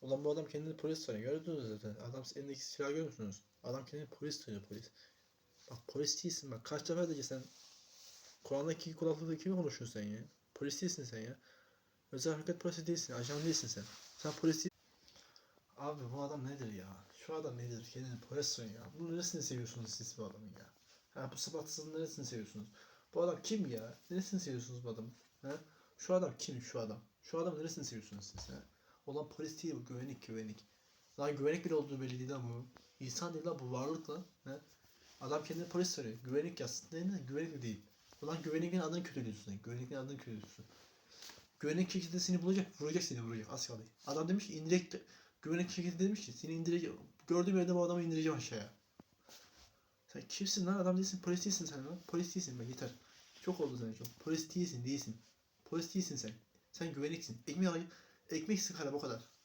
Ulan bu adam kendini polis sanıyor. Gördünüz zaten. Adam elindeki silahı görüyor musunuz? Adam kendini polis sanıyor polis. Bak polis değilsin bak. Kaç defa diyeceksin sen. Kur'an'daki kulaklıkta kimi konuşuyorsun sen ya? Polis değilsin sen ya. Özel hareket polisi değilsin. Ajan değilsin sen. Sen polis. Abi bu adam nedir ya? Şu adam nedir? Kendini polis sanıyor ya. Bunun neresini seviyorsunuz siz bu adamın ya? Ha bu sıfatsızın neresini seviyorsunuz? Bu adam kim ya? Neresini seviyorsunuz bu adamın? Ha? Şu adam kim şu adam? Şu adam neresini seviyorsunuz siz ha? Olan polis değil bu güvenlik güvenlik. Lan güvenlik bile olduğu belli değil bu. İnsan değil lan bu varlık lan. Adam kendini polis sanıyor. Güvenlik yazsın. Ne ne? Güvenlik de değil. Ulan güvenliğin adını kötülüyorsun. Güvenliğin adını kötülüyorsun. Güvenlik şirketi seni bulacak, vuracak seni vuracak. Az kaldı. Adam demiş ki indirek güvenlik şirketi demiş ki seni indireceğim. Gördüğüm yerde bu adamı indireceğim aşağıya. Sen kimsin lan? Adam değilsin, polis değilsin sen lan. Polis değilsin bak yeter. Çok oldu sana çok. Polis değilsin, değilsin. Polis değilsin sen. Sen güvenliksin. Ekmek al, ekmek sıkar bu kadar.